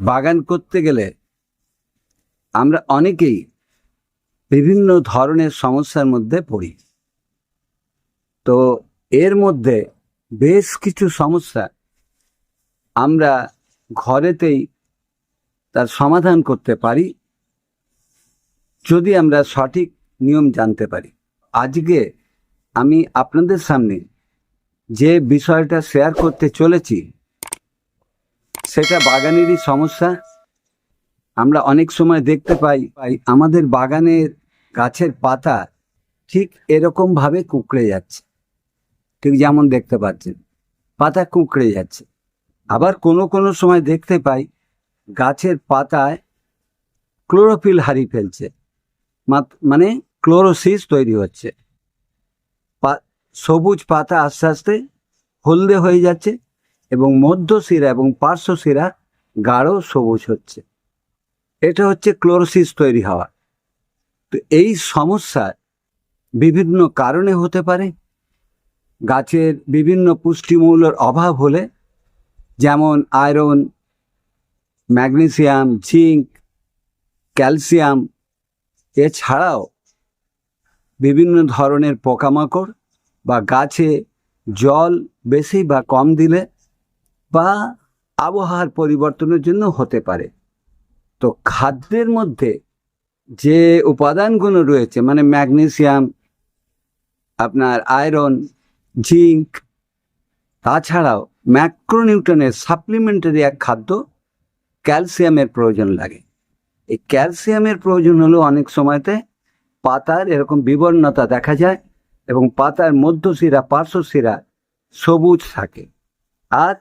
বাগান করতে গেলে আমরা অনেকেই বিভিন্ন ধরনের সমস্যার মধ্যে পড়ি। তো এর মধ্যে বেশ কিছু সমস্যা আমরা ঘরেতেই তার সমাধান করতে পারি, যদি আমরা সঠিক নিয়ম জানতে পারি। আজকে আমি আপনাদের সামনে যে বিষয়টা শেয়ার করতে চলেছি সেটা বাগানেরই সমস্যা। আমরা অনেক সময় দেখতে পাই পাই আমাদের বাগানের গাছের পাতা ঠিক এরকমভাবে কুঁকড়ে যাচ্ছে। ঠিক যেমন দেখতে পাচ্ছেন, পাতা কুঁকড়ে যাচ্ছে। আবার কোনো কোনো সময় দেখতে পাই গাছের পাতায় ক্লোরোফিল হারিয়ে ফেলছে। মানে ক্লোরোসিস তৈরি হচ্ছে। সবুজ পাতা আস্তে আস্তে হলদে হয়ে যাচ্ছে। এবং মধ্য শিরা এবং পার্শ্ব শিরা গাঢ় সবুজ হচ্ছে। এটা হচ্ছে ক্লোরোসিস তৈরি হওয়া। তো এই সমস্যা বিভিন্ন কারণে হতে পারে। গাছের বিভিন্ন পুষ্টিমূল্যর অভাব হলে যেমন আয়রন, ম্যাগনেসিয়াম, জিঙ্ক, ক্যালসিয়াম, এছাড়াও বিভিন্ন ধরনের পোকামাকড় বা গাছে জল বেশি বা কম দিলে বা আবহাওয়ার পরিবর্তনের জন্য হতে পারে। তো খাদ্যের মধ্যে যে উপাদানগুলো রয়েছে মানে ম্যাগনেসিয়াম, আপনার আয়রন, জিঙ্ক, তাছাড়াও ম্যাক্রোনিউটনের সাপ্লিমেন্টারি এক খাদ্য ক্যালসিয়ামের প্রয়োজন লাগে। এই ক্যালসিয়ামের প্রয়োজন হলেও অনেক সময়তে পাতার এরকম বিবর্ণতা দেখা যায় এবং পাতার মধ্যশিরা, পার্শ্বশিরা সবুজ থাকে। আর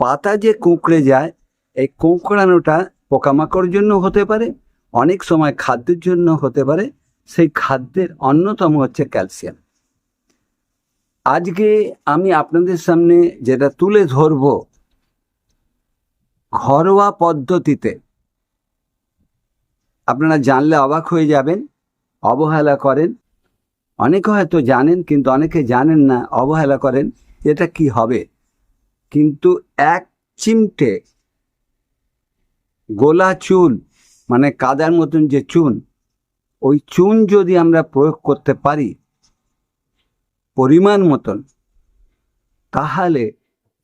পাতা যে কুঁকড়ে যায়, এই কুঁকড়ানোটা পোকামাকড়ের জন্য হতে পারে, অনেক সময় খাদ্যের জন্য হতে পারে, সেই খাদ্যের অন্যতম হচ্ছে ক্যালসিয়াম। আজকে আমি আপনাদের সামনে যেটা তুলে ধরব, ঘরোয়া পদ্ধতিতে, আপনারা জানলে অবাক হয়ে যাবেন, অবহেলা করেন। অনেকে হয়তো জানেন, কিন্তু অনেকে জানেন না অবহেলা করেন, এটা কি হবে? কিন্তু এক চিমটে গোলা চুন মানে কাদার মতন যে চুন, ওই চুন যদি আমরা প্রয়োগ করতে পারি পরিমাণ মতন, তাহলে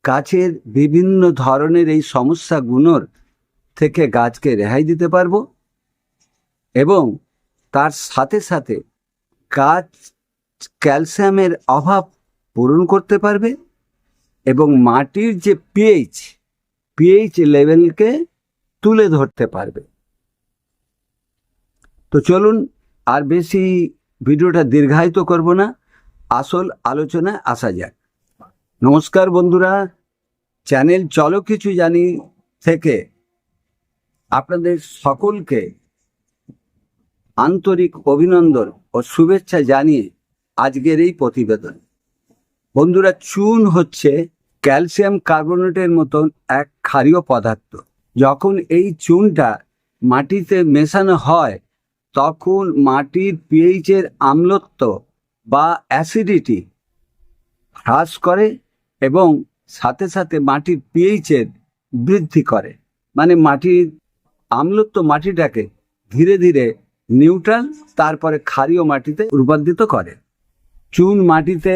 গাছের বিভিন্ন ধরনের এই সমস্যাগুলোর থেকে গাছকে রেহাই দিতে পারব এবং তার সাথে সাথে গাছ ক্যালসিয়ামের অভাব পূরণ করতে পারবে। এবং মাটির যে পিএইচ পিএইচ লেভেলকে তুলে ধরতে পারবে। তো চলুন, আর বেশি ভিডিওটা দীর্ঘায়িত করব না, আসল আলোচনায় আসা যাক। নমস্কার বন্ধুরা, চ্যানেল চলো কিছু জানি থেকে আপনাদের সকলকে আন্তরিক অভিনন্দন ও শুভেচ্ছা জানিয়ে আজকের এই প্রতিবেদন। বন্ধুরা, চুন হচ্ছে ক্যালসিয়াম কার্বনেটের মতন এক ক্ষারীয় পদার্থ। যখন এই চুনটা মাটিতে মেশানো হয়, তখন মাটির পিএইচের আম্লত্ব বা অ্যাসিডিটি হ্রাস করে এবং সাথে সাথে মাটির পিএইচের বৃদ্ধি করে। মানে মাটির আম্লত্ব মাটিটাকে ধীরে ধীরে নিউট্রাল তারপরে ক্ষারীয় মাটিতে রূপান্তরিত করে। চুন মাটিতে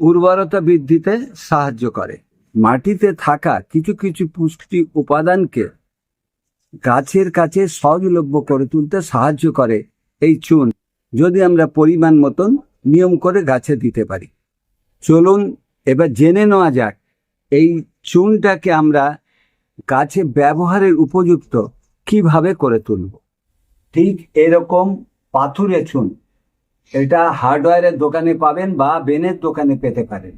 উর্বরতা বৃদ্ধিতে সাহায্য করে। মাটিতে থাকা কিছু কিছু পুষ্টি উপাদানকে গাছের কাছে সহজলভ্য করে তুলতে সাহায্য করে এই চুন, যদি আমরা পরিমাণ মতন নিয়ম করে গাছে দিতে পারি। চলুন এবার জেনে নেওয়া যাক, এই চুনটাকে আমরা গাছে ব্যবহারের উপযুক্ত কীভাবে করে তুলব? ঠিক এরকম পাথুরে চুন এটা হার্ডওয়্যারের দোকানে পাবেন বা বেনের দোকানে পেতে পারেন।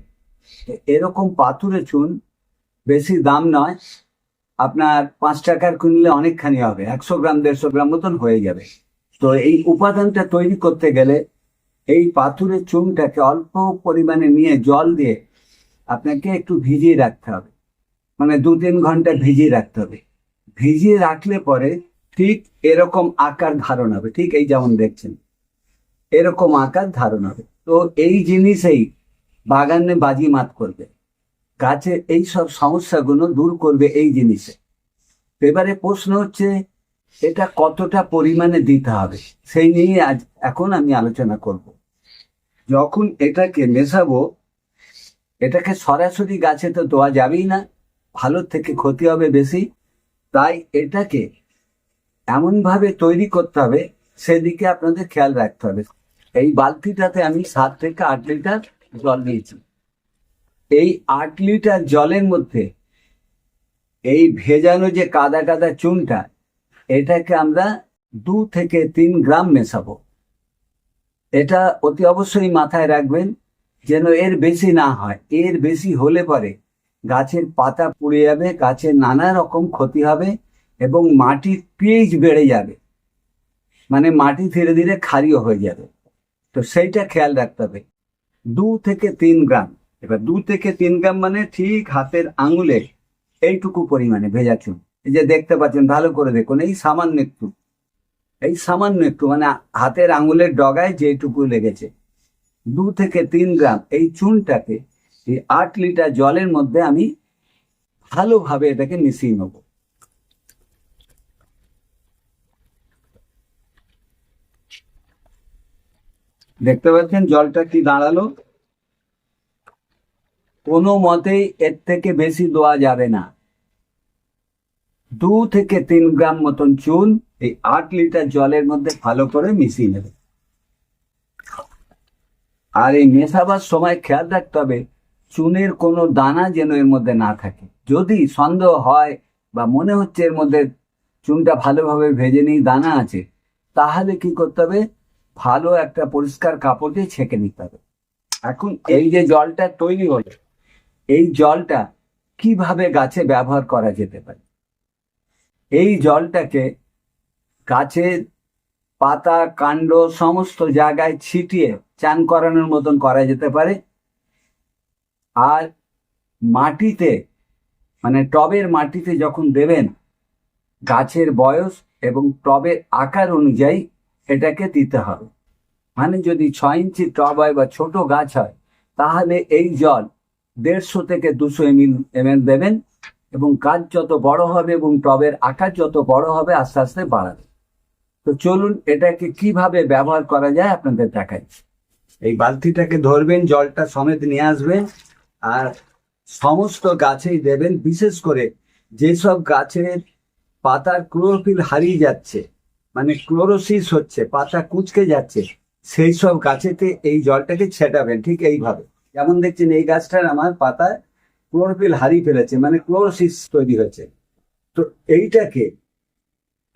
এরকম পাথুরে চুন বেশি দাম নয়। আপনার পাঁচ টাকার কিনলে অনেকখানি হবে। একশো গ্রাম, দেড়শো গ্রাম মতন হয়ে যাবে। তো এই উপাদানটা তৈরি করতে গেলে এই পাথুরের চুনটাকে অল্প পরিমাণে নিয়ে জল দিয়ে আপনাকে একটু ভিজিয়ে রাখতে হবে। মানে দু তিন ঘণ্টা ভিজিয়ে রাখতে হবে। ভিজিয়ে রাখলে পরে ঠিক এরকম আকার ধারণ হবে। ঠিক এই যেমন দেখছেন। এরকম আকার ধারণ হবে। তো এই জিনিসেই বাগানে বাজি মাত করবে। গাছের এই সব সমস্যাগুলো দূর করবে এই জিনিসে। এবারে প্রশ্ন হচ্ছে, এটা কতটা পরিমাণে দিতে হবে? সেই নিয়ে আজ এখন আমি আলোচনা করব। যখন এটাকে মেশাবো, এটাকে সরাসরি গাছে তো দেওয়া যাবেই না, ভালোর থেকে ক্ষতি হবে বেশি। তাই এটাকে এমনভাবে তৈরি করতে হবে, সেদিকে আপনাদের খেয়াল রাখতে হবে। এই বালতিটাতে আমি সাত থেকে আট লিটার জল নিয়েছি এই আট লিটার জলের মধ্যে এই ভেজানো যে কাদা কাদা চুনটা, এটাকে আমরা দু থেকে তিন গ্রাম মেশাবো। এটা অতি অবশ্যই মাথায় রাখবেন যেন এর বেশি না হয়। এর বেশি হলে পরে গাছের পাতা পুড়ে যাবে, গাছের নানা রকম ক্ষতি হবে এবং মাটির পিএইচ বেড়ে যাবে। মানে মাটি ধীরে ধীরে ক্ষারীয় হয়ে যাবে। তো সেইটা খেয়াল রাখতে হবে। দু থেকে তিন গ্রাম। এবার দু থেকে তিন গ্রাম মানে ঠিক হাতের আঙুলে এইটুকু পরিমাণে ভেজা চুন। এই যে দেখতে পাচ্ছেন, ভালো করে দেখুন, এই সামান্য একটু। এই সামান্য একটু মানে হাতের আঙুলের ডগায় যেটুকু লেগেছে। দু থেকে তিন গ্রাম এই চুনটাকে এই আট লিটার জলের মধ্যে আমি ভালোভাবে এটাকে মিশিয়ে নেব। দেখতে পাচ্ছেন জলটা কি দাঁড়াল? কোনো মতেই এর থেকে বেশি দেওয়া যাবে না। দু থেকে তিন গ্রাম মতন চুন এই আট লিটার জলের মধ্যে ভালো করে মিশিয়ে নেবে। আর এই মেশাবার সময় খেয়াল রাখতে হবে, চুনের কোনো দানা যেন এর মধ্যে না থাকে। যদি সন্দেহ হয় বা মনে হচ্ছে এর মধ্যে চুনটা ভালোভাবে ভেজে নিয়ে দানা আছে, তাহলে কি করতে হবে? ভালো একটা পরিষ্কার কাপড় দিয়ে ছেঁকে নিতে হবে। এখন এই যে জলটা তৈরি হলো, এই জলটা কীভাবে গাছে ব্যবহার করা যেতে পারে? এই জলটাকে গাছের পাতা, কাণ্ড সমস্ত জায়গায় ছিটিয়ে চান করানোর মতন করা যেতে পারে। আর মাটিতে মানে টবের মাটিতে যখন দেবেন, গাছের বয়স এবং টবের আকার অনুযায়ী এটাকে দিতে হবে। মানে যদি ছয় ইঞ্চি টব হয় বা ছোট গাছ হয়, তাহলে এই জল দেড়শো থেকে দুশো এমএল এমএল দেবেন এবং গাছ যত বড় হবে এবং টবের আকার যত বড় হবে, আস্তে আস্তে বাড়াবে। তো চলুন এটাকে কীভাবে ব্যবহার করা যায় আপনাদের দেখাই। এই বালতিটাকে ধরবেন, জলটা সমেত নিয়ে আসবেন আর সমস্ত গাছেই দেবেন। বিশেষ করে যেসব গাছের পাতার ক্লোরোফিল হারিয়ে যাচ্ছে মানে ক্লোরোসিস হচ্ছে, পাতা কুচকে যাচ্ছে, সেই সব গাছেতে এই জলটাকে ছেটাবেন, ঠিক এইভাবে। যেমন দেখছেন, এই গাছটার আমার পাতায় ক্লোরোফিল হারিয়ে ফেলেছে মানে ক্লোরোসিস তৈরি হয়েছে তো এইটাকে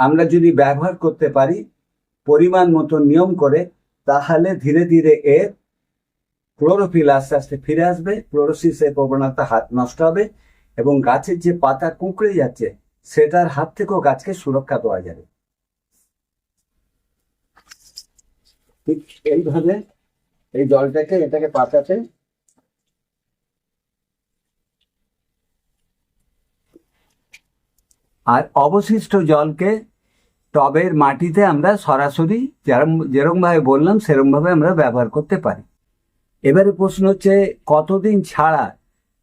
আমরা যদি ব্যবহার করতে পারি, পরিমাণ মতো নিয়ম করে, তাহলে ধীরে ধীরে এর ক্লোরোফিল আস্তে আস্তে ফিরে আসবে, ক্লোরোসিসের প্রবণতা হাত নষ্ট হবে এবং গাছের যে পাতা কুঁকড়ে যাচ্ছে, সেটার হাত থেকেও গাছকে সুরক্ষা দেওয়া যাবে। ঠিক এইভাবে এই জলটাকে এটাকে পাতাতে আর অবশিষ্ট জলকে টবের মাটিতে আমরা সরাসরি যেরকম যেরকম ভাবে বললাম সেরকম ভাবে আমরা ব্যবহার করতে পারি। এবারে প্রশ্ন হচ্ছে, কতদিন ছাড়া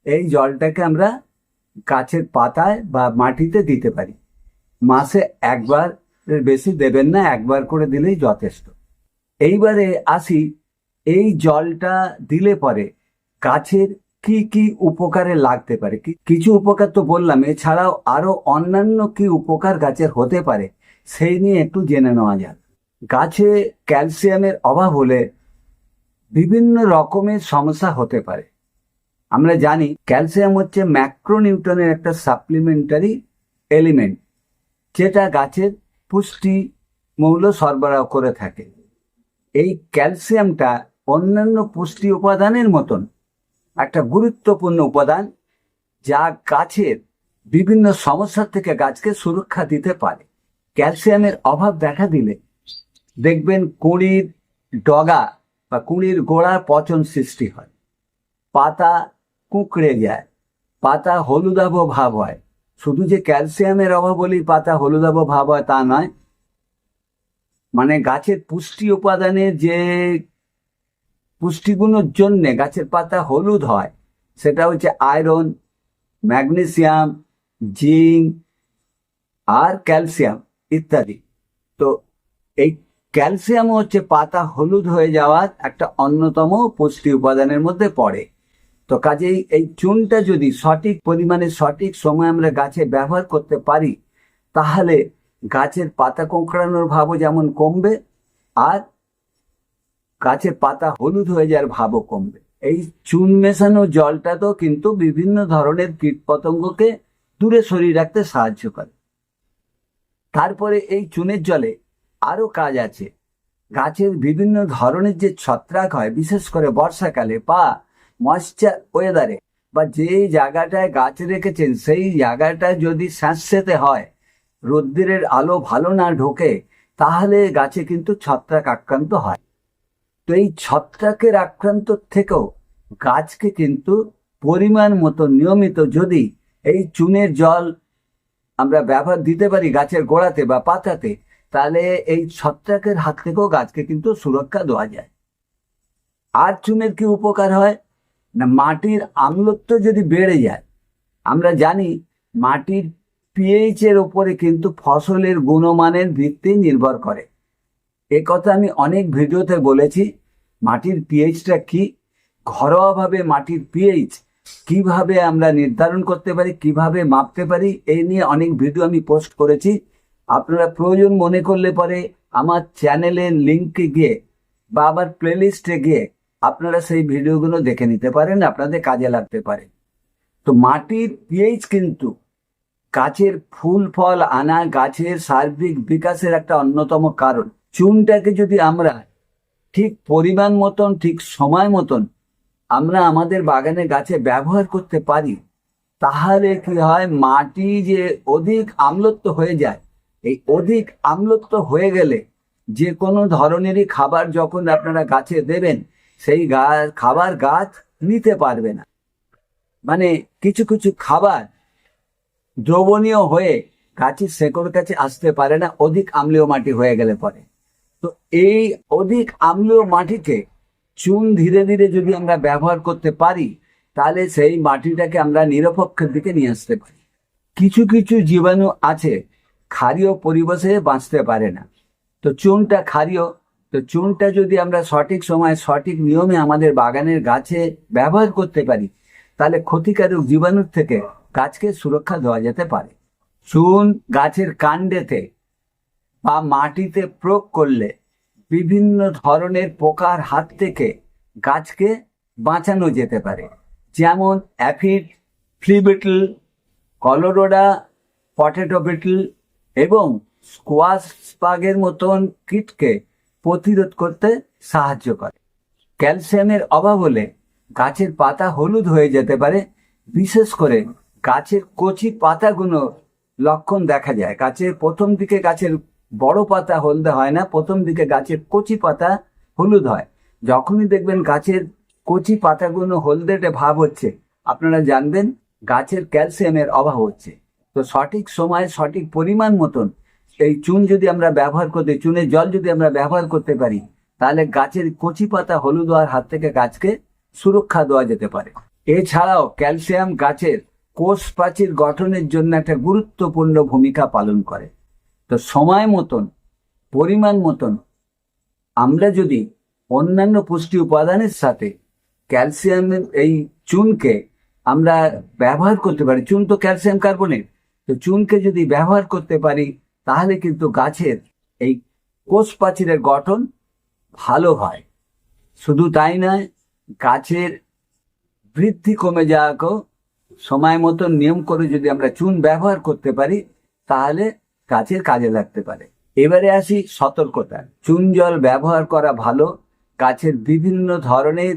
এই জলটাকে আমরা গাছের পাতায় বা মাটিতে দিতে পারি? মাসে একবার বেশি দেবেন না, একবার করে দিলেই যথেষ্ট। এইবারে আসি, এই জলটা দিলে পরে গাছের কি কি উপকারে লাগতে পারে? কিছু উপকার তো বললাম, এছাড়াও আরও অন্যান্য কি উপকার গাছের হতে পারে, সেই নিয়ে একটু জেনে নেওয়া যাক। গাছে ক্যালসিয়ামের অভাব হলে বিভিন্ন রকমের সমস্যা হতে পারে। আমরা জানি ক্যালসিয়াম হচ্ছে ম্যাক্রোনিউটনের একটা সাপ্লিমেন্টারি এলিমেন্ট, যেটা গাছের পুষ্টি মৌল সরবরাহ করে থাকে। এই ক্যালসিয়ামটা অন্যান্য পুষ্টি উপাদানের মতন একটা গুরুত্বপূর্ণ উপাদান যা গাছের বিভিন্ন সমস্যা থেকে গাছকে সুরক্ষা দিতে পারে। ক্যালসিয়ামের অভাব দেখা দিলে দেখবেন কুঁড়ির ডগা বা কুঁড়ির গোড়ার পচন সৃষ্টি হয়। পাতা কুঁকড়ে যায়, পাতা হলুদাভ ভাব হয়। শুধু যে ক্যালসিয়ামের অভাব হলেই পাতা হলুদাভ ভাব হয় তা নয় মানে গাছের পুষ্টি উপাদানের যে পুষ্টিগুণের জন্য গাছের পাতা হলুদ হয়, সেটা হচ্ছে আয়রন, ম্যাগনেসিয়াম, জিঙ্ক আর ক্যালসিয়াম ইত্যাদি। তো এই ক্যালসিয়াম হচ্ছে পাতা হলুদ হয়ে যাওয়ার একটা অন্যতম পুষ্টি উপাদানের মধ্যে পড়ে। তো কাজেই এই চুনটা যদি সঠিক পরিমাণে সঠিক সময় আমরা গাছে ব্যবহার করতে পারি, তাহলে গাছের পাতা কোঁকড়ানোর ভাবও যেমন কমবে, আর গাছের পাতা হলুদ হয়ে যাওয়ার ভাবও কমবে। এই চুন মেশানো জলটা তো কিন্তু বিভিন্ন ধরনের কীটপতঙ্গকে দূরে সরিয়ে রাখতে সাহায্য করে। তারপরে এই চুনের জলে আরও কাজ আছে। গাছের বিভিন্ন ধরনের যে ছত্রাক হয়, বিশেষ করে বর্ষাকালে বা ময়শ্চার ওয়েদারে, বা যে জায়গাটায় গাছ রেখেছেন, সেই জায়গাটা যদি স্যাঁতসেতে হয় রোদ্দুরের আলো ভালো না ঢোকে, তাহলে গাছে কিন্তু ছত্রাক আক্রান্ত হয়। তো এই ছত্রাকের আক্রান্ত থেকেও গাছকে কিন্তু পরিমাণ মতো নিয়মিত যদি এই চুনের জল আমরা ব্যবহার দিতে পারি গাছের গোড়াতে বা পাতাতে, তাহলে এই ছত্রাকের হাত থেকেও গাছকে কিন্তু সুরক্ষা দেওয়া যায়। আর চুনের কি উপকার হয়? না, মাটির আম্লত্ব যদি বেড়ে যায়, আমরা জানি মাটির পিএইচ এর উপরে কিন্তু ফসলের গুণমানের ভিত্তি নির্ভর করে। এ কথা আমি অনেক ভিডিওতে বলেছি, মাটির পিএইচটা কি, ঘরোয়াভাবে মাটির পিএইচ কীভাবে আমরা নির্ধারণ করতে পারি, কীভাবে মাপতে পারি এই নিয়ে অনেক ভিডিও আমি পোস্ট করেছি। আপনারা প্রয়োজন মনে করলে পরে আমার চ্যানেলের লিঙ্কে গিয়ে বা আমার প্লেলিস্টে গিয়ে আপনারা সেই ভিডিওগুলো দেখে নিতে পারেন, আপনাদের কাজে লাগতে পারে। তো মাটির পিএইচ কিন্তু গাছের ফুল, ফল আনা গাছের সার্বিক বিকাশের একটা অন্যতম কারণ। চুনটাকে যদি আমরা ঠিক পরিমাণ মতন, ঠিক সময় মতন আমরা আমাদের বাগানে গাছে ব্যবহার করতে পারি, তাহলে কি হয়? মাটি যে অধিক আম্লত্ব হয়ে যায়, এই অধিক আম্লত্ব হয়ে গেলে যে কোনো ধরনেরই খাবার যখন আপনারা গাছে দেবেন, সেই গাছ খাবার গাছ নিতে পারবে না। মানে কিছু কিছু খাবার দ্রবণীয় হয়ে গাছের শেকড় কাছে আসতে পারে না, অধিক আম্লীয় মাটি হয়ে গেলে পরে। তো এই অধিক আম্লীয় মাটিকে চুন ধীরে ধীরে যদি আমরা ব্যবহার করতে পারি, তাহলে সেই মাটিটাকে আমরা নিরপেক্ষের দিকে নিয়ে আসতে পারি। কিছু কিছু জীবাণু আছে, ক্ষারীয় পরিবেশে বাঁচতে পারে না। তো চুনটা ক্ষারীয়, তো চুনটা যদি আমরা সঠিক সময়, সঠিক নিয়মে আমাদের বাগানের গাছে ব্যবহার করতে পারি, তাহলে ক্ষতিকারক জীবাণুর থেকে গাছকে সুরক্ষা দেওয়া যেতে পারে। চুন গাছের কাণ্ডেতে বা মাটিতে প্রয়োগ করলে বিভিন্ন ধরনের পোকার হাত থেকে গাছকে বাঁচানো যেতে পারে। যেমন aphid flea beetle Colorado, potato beetle এবং স্কোয়াশ স্পাগের মতন কীটকে প্রতিরোধ করতে সাহায্য করে। ক্যালসিয়ামের অভাব হলে গাছের পাতা হলুদ হয়ে যেতে পারে, বিশেষ করে গাছের কচি পাতাগুলো লক্ষণ দেখা যায়। গাছের প্রথম দিকে গাছের বড় পাতা হলদে হয় না, প্রথম দিকে গাছের কচি পাতা হলুদ হয়। যখনই দেখবেন গাছের কচি পাতাগুলো হলদেটে ভাব হচ্ছে, আপনারা জানবেন গাছের ক্যালসিয়ামের অভাব হচ্ছে। তো সঠিক সময়ে, সঠিক পরিমাণ মতন এই চুন যদি আমরা ব্যবহার করতে, চুনের জল যদি আমরা ব্যবহার করতে পারি, তাহলে গাছের কচি পাতা হলুদ হওয়ার হাত থেকে গাছকে সুরক্ষা দেওয়া যেতে পারে। এছাড়াও ক্যালসিয়াম গাছের কোষ প্রাচীর গঠনের জন্য একটা গুরুত্বপূর্ণ ভূমিকা পালন করে। তো সময় মতন, পরিমাণ মতন আমরা যদি অন্যান্য পুষ্টি উপাদানের সাথে ক্যালসিয়ামের এই চুনকে আমরা ব্যবহার করতে পারি, চুন তো ক্যালসিয়াম কার্বনেট, তো চুনকে যদি ব্যবহার করতে পারি, তাহলে কিন্তু গাছের এই কোষ প্রাচীরের গঠন ভালো হয়। শুধু তাই নয়, গাছের বৃদ্ধি কমে যাওয়াকেও সময় মতো নিয়ম করে যদি আমরা চুন ব্যবহার করতে পারি, তাহলে গাছের কাজে লাগতে পারে। এবারে আসি সতর্কতা চুন জল ব্যবহার করা ভালো। গাছের বিভিন্ন ধরনের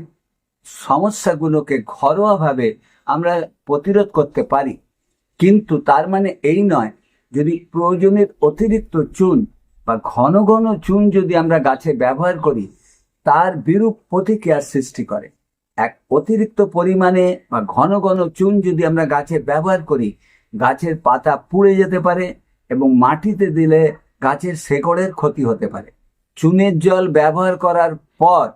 সমস্যাগুলোকে ঘরোয়াভাবে আমরা প্রতিরোধ করতে পারি। কিন্তু তার মানে এই নয়, যদি প্রয়োজনের অতিরিক্ত চুন বা ঘন ঘন চুন যদি আমরা গাছে ব্যবহার করি, তার বিরূপ প্রতিক্রিয়ার সৃষ্টি করে। এক অতিরিক্ত পরিমাণে বা ঘন ঘন চুন যদি আমরা গাছে ব্যবহার করি, গাছের পাতা পুড়ে যেতে পারে এবং মাটিতে দিলে গাছের শেকড়ের ক্ষতি হতে পারে। চুনের জল ব্যবহার করার পর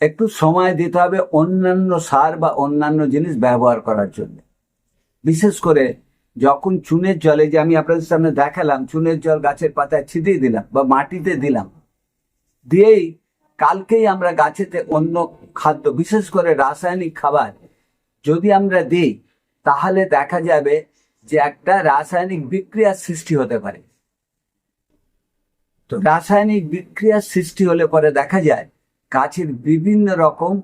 একটু সময় দিতে হবে অন্যান্য সার বা অন্যান্য জিনিস ব্যবহার করার জন্য। বিশেষ করে যখন চুনের জলে যে আমি আপনাদের সামনে দেখালাম, চুনের জল গাছের পাতায় ছিটিয়ে দিলাম বা মাটিতে দিলাম, দিয়েই কালকেই আমরা গাছেতে অন্য খাদ্য, বিশেষ করে রাসায়নিক খাবার যদি আমরা দিই, তাহলে দেখা যাবে যে একটা রাসায়নিক বিক্রিয়ার সৃষ্টি হতে পারে। তো রাসায়নিক বিক্রিয়ার সৃষ্টি হলে পরে দেখা যায় গাছের বিভিন্ন রকম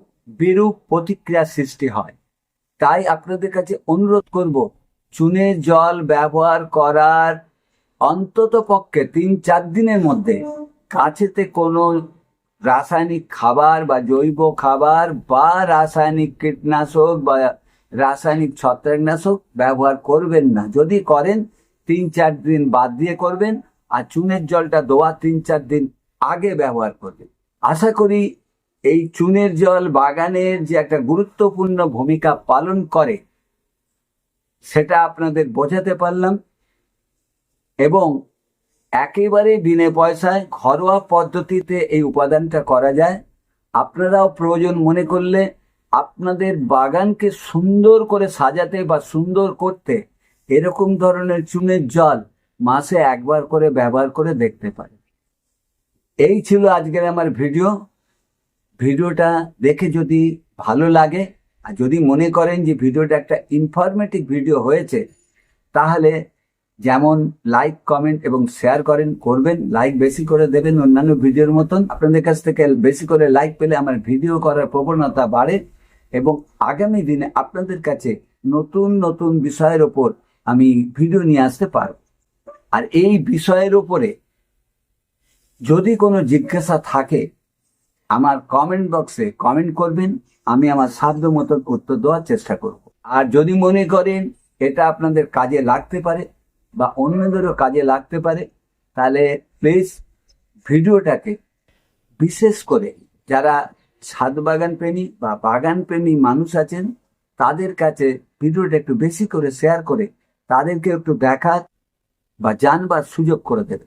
বিরূপ প্রতিক্রিয়ার সৃষ্টি হয়। তাই আপনাদের কাছে অনুরোধ করব চুনের জল ব্যবহার করার অন্তত পক্ষে তিন চার দিনের মধ্যে গাছেতে কোনো রাসায়নিক খাবার বা জৈব খাবার বা রাসায়নিক কীটনাশক বা রাসায়নিক ছত্রাকনাশক ব্যবহার করবেন না। যদি করেন, তিন চার দিন বাদ দিয়ে করবেন আর চুনের জলটা দোয়া তিন চার দিন আগে ব্যবহার করবেন। আশা করি এই চুনের জল বাগানের যে একটা গুরুত্বপূর্ণ ভূমিকা পালন করে, সেটা আপনাদের বোঝাতে পারলাম এবং একেবারে বিনে পয়সায় ঘরোয়া পদ্ধতিতে এই উপাদানটা করা যায়। আপনারাও প্রয়োজন মনে করলে আপনাদের বাগানকে সুন্দর করে সাজাতে বা সুন্দর করতে এরকম ধরনের চুনের জল মাসে একবার করে ব্যবহার করে দেখতে পারেন। এই ছিল আজকের আমার ভিডিও। ভিডিওটা দেখে যদি ভালো লাগে, আর যদি মনে করেন যে ভিডিওটা একটা ইনফরমেটিভ ভিডিও হয়েছে, তাহলে যেমন লাইক কমেন্ট এবং শেয়ার করেন, করবেন লাইক বেশি করে দেবেন অন্যান্য ভিডিওর মতন। আপনাদের কাছ থেকে বেশি করে লাইক পেলে আমার ভিডিও করার প্রবণতা বাড়ে এবং আগামী দিনে আপনাদের কাছে নতুন নতুন বিষয়ের ওপর আমি ভিডিও নিয়ে আসতে পারব। আর এই বিষয়ের ওপরে যদি কোনো জিজ্ঞাসা থাকে, আমার কমেন্ট বক্সে কমেন্ট করবেন, আমি আমার সাধ্য মতন উত্তর দেওয়ার চেষ্টা করব। আর যদি মনে করেন এটা আপনাদের কাজে লাগতে পারে বা অন্যদেরও কাজে লাগতে পারে, তাহলে প্লিজ ভিডিওটাকে বিশেষ করে যারা ছাদ বাগান প্রেমী বা বাগান প্রেমী মানুষ আছেন, তাদের কাছে ভিডিওটা একটু বেশি করে শেয়ার করে তাদেরকে একটু দেখার বা জানবার সুযোগ করে দেবে।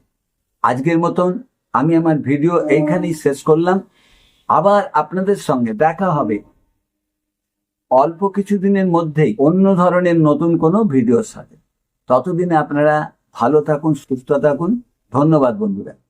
আজকের মতন আমি আমার ভিডিও এইখানেই শেষ করলাম। আবার আপনাদের সঙ্গে দেখা হবে। অল্প কিছুদিনের মধ্যেই অন্য ধরনের নতুন কোনো ভিডিওর সাথে। ততদিনে আপনারা ভালো থাকুন সুস্থ থাকুন। ধন্যবাদ বন্ধুরা।